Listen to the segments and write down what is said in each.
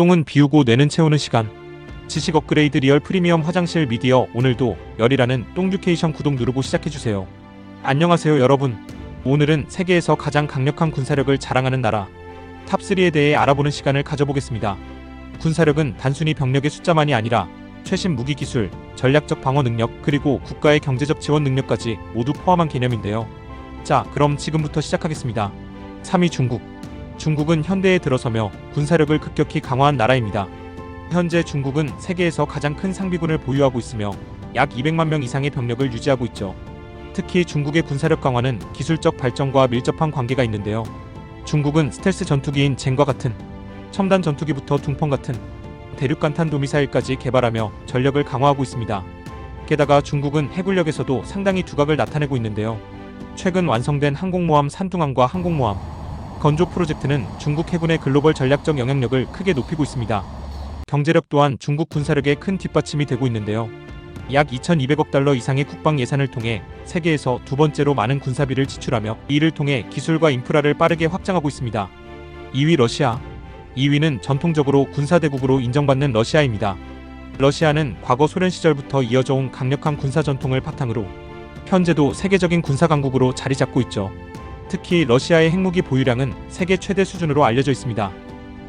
똥은 비우고 뇌는 채우는 시간. 지식 업그레이드 리얼 프리미엄 화장실 미디어 오늘도 열이라는 똥듀케이션 구독 누르고 시작해주세요. 안녕하세요 여러분. 오늘은 세계에서 가장 강력한 군사력을 자랑하는 나라 탑3에 대해 알아보는 시간을 가져보겠습니다. 군사력은 단순히 병력의 숫자만이 아니라 최신 무기 기술, 전략적 방어 능력, 그리고 국가의 경제적 지원 능력까지 모두 포함한 개념인데요. 자, 그럼 지금부터 시작하겠습니다. 3위 중국. 중국은 현대에 들어서며 군사력을 급격히 강화한 나라입니다. 현재 중국은 세계에서 가장 큰 상비군을 보유하고 있으며 약 200만 명 이상의 병력을 유지하고 있죠. 특히 중국의 군사력 강화는 기술적 발전과 밀접한 관계가 있는데요. 중국은 스텔스 전투기인 젠과 같은 첨단 전투기부터 둥펑 같은 대륙간 탄도 미사일까지 개발하며 전력을 강화하고 있습니다. 게다가 중국은 해군력에서도 상당히 두각을 나타내고 있는데요. 최근 완성된 항공모함 산둥함과 항공모함 건조 프로젝트는 중국 해군의 글로벌 전략적 영향력을 크게 높이고 있습니다. 경제력 또한 중국 군사력의 큰 뒷받침이 되고 있는데요. 약 2,200억 달러 이상의 국방 예산을 통해 세계에서 두 번째로 많은 군사비를 지출하며 이를 통해 기술과 인프라를 빠르게 확장하고 있습니다. 2위 러시아 2위는 전통적으로 군사대국으로 인정받는 러시아입니다. 러시아는 과거 소련 시절부터 이어져 온 강력한 군사 전통을 바탕으로 현재도 세계적인 군사 강국으로 자리 잡고 있죠. 특히 러시아의 핵무기 보유량은 세계 최대 수준으로 알려져 있습니다.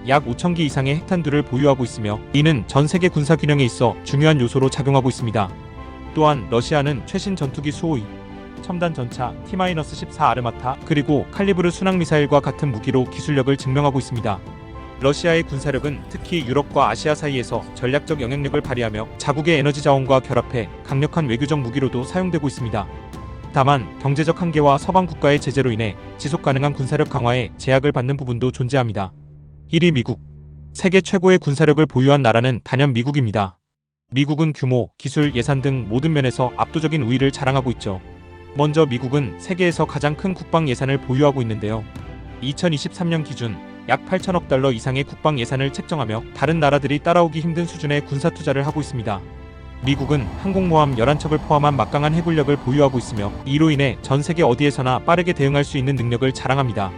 약 5,000기 이상의 핵탄두를 보유하고 있으며 이는 전 세계 군사 균형에 있어 중요한 요소로 작용하고 있습니다. 또한 러시아는 최신 전투기 수호위, 첨단 전차 T-14 아르마타 그리고 칼리브르 순항 미사일과 같은 무기로 기술력을 증명하고 있습니다. 러시아의 군사력은 특히 유럽과 아시아 사이에서 전략적 영향력을 발휘하며 자국의 에너지 자원과 결합해 강력한 외교적 무기로도 사용되고 있습니다. 다만 경제적 한계와 서방 국가의 제재로 인해 지속 가능한 군사력 강화에 제약을 받는 부분도 존재합니다. 1위 미국. 세계 최고의 군사력을 보유한 나라는 단연 미국입니다. 미국은 규모, 기술, 예산 등 모든 면에서 압도적인 우위를 자랑하고 있죠. 먼저 미국은 세계에서 가장 큰 국방 예산을 보유하고 있는데요. 2023년 기준 약 8천억 달러 이상의 국방 예산을 책정하며 다른 나라들이 따라오기 힘든 수준의 군사 투자를 하고 있습니다. 미국은 항공모함 11척을 포함한 막강한 해군력을 보유하고 있으며 이로 인해 전 세계 어디에서나 빠르게 대응할 수 있는 능력을 자랑합니다.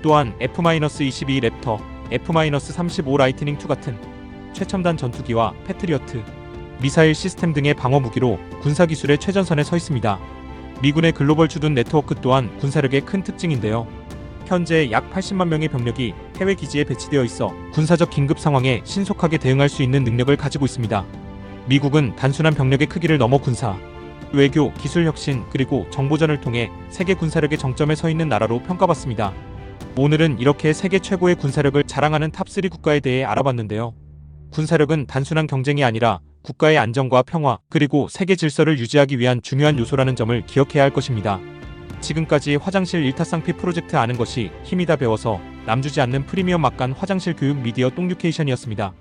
또한 F-22 랩터, F-35 라이트닝 2 같은 최첨단 전투기와 패트리어트, 미사일 시스템 등의 방어 무기로 군사 기술의 최전선에 서 있습니다. 미군의 글로벌 주둔 네트워크 또한 군사력의 큰 특징인데요. 현재 약 80만 명의 병력이 해외 기지에 배치되어 있어 군사적 긴급 상황에 신속하게 대응할 수 있는 능력을 가지고 있습니다. 미국은 단순한 병력의 크기를 넘어 군사, 외교, 기술 혁신, 그리고 정보전을 통해 세계 군사력의 정점에 서 있는 나라로 평가받습니다. 오늘은 이렇게 세계 최고의 군사력을 자랑하는 탑3 국가에 대해 알아봤는데요. 군사력은 단순한 경쟁이 아니라 국가의 안정과 평화, 그리고 세계 질서를 유지하기 위한 중요한 요소라는 점을 기억해야 할 것입니다. 지금까지 화장실 일타쌍피 프로젝트 아는 것이 힘이다 배워서 남주지 않는 프리미엄 막간 화장실 교육 미디어 똥듀케이션이었습니다.